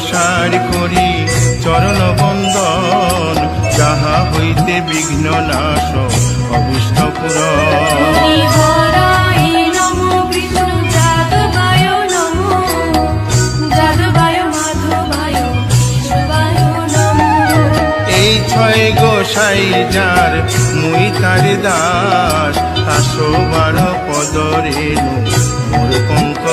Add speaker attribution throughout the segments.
Speaker 1: প্রসার করি চরণ বন্দন যাহা হইতে বিঘ্ন নাশ অবুষ্ট পুর গোসাই যার মুই তার দাস আসো বারো পদরে মোর কঙ্ক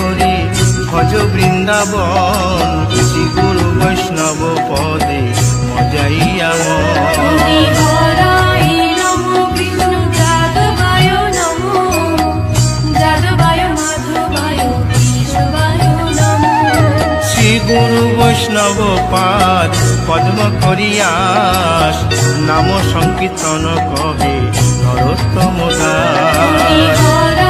Speaker 1: হরি ভজ বৃন্দাবন শ্রী গুরু বৈষ্ণব পদে মজাইয়া মন গুরু বৈষ্ণব পাদ পদ্ম করিয়াস নাম সংকীর্তন কবে নরোত্তম
Speaker 2: দাস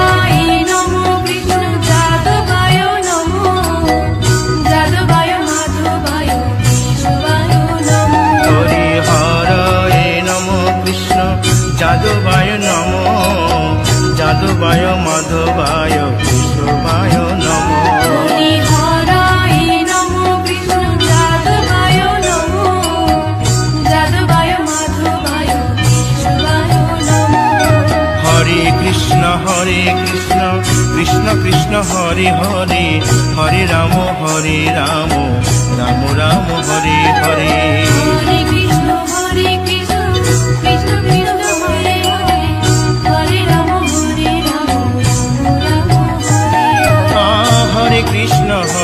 Speaker 1: যাদবায় নম যাদবায় মাধবায় কেশবায় নম হরে কৃষ্ণ হরে কৃষ্ণ কৃষ্ণ কৃষ্ণ হরে হরে হরে রাম হরে রাম রাম রাম হরে হরে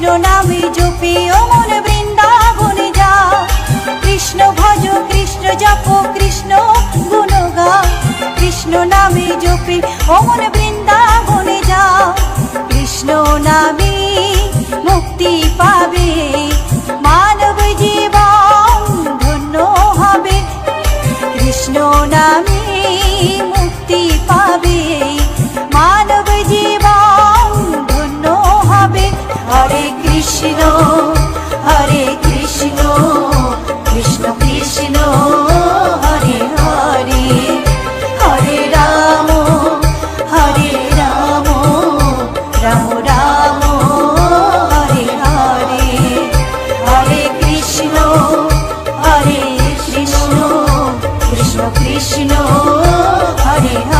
Speaker 3: কৃষ্ণ নামে জপি অমন বৃন্দাবনে যাও কৃষ্ণ ভজ কৃষ্ণ জপ কৃষ্ণ গুণ গাও কৃষ্ণ নামে জপি অমন বৃন্দাবনে যাও কৃষ্ণ নামে মুক্তি পাবে মানব জীবন ধন্য হবে কৃষ্ণ নামে মুক্তি পাবে কৃষ্ণ হরে হরে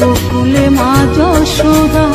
Speaker 3: গোকুলে মা যশোদা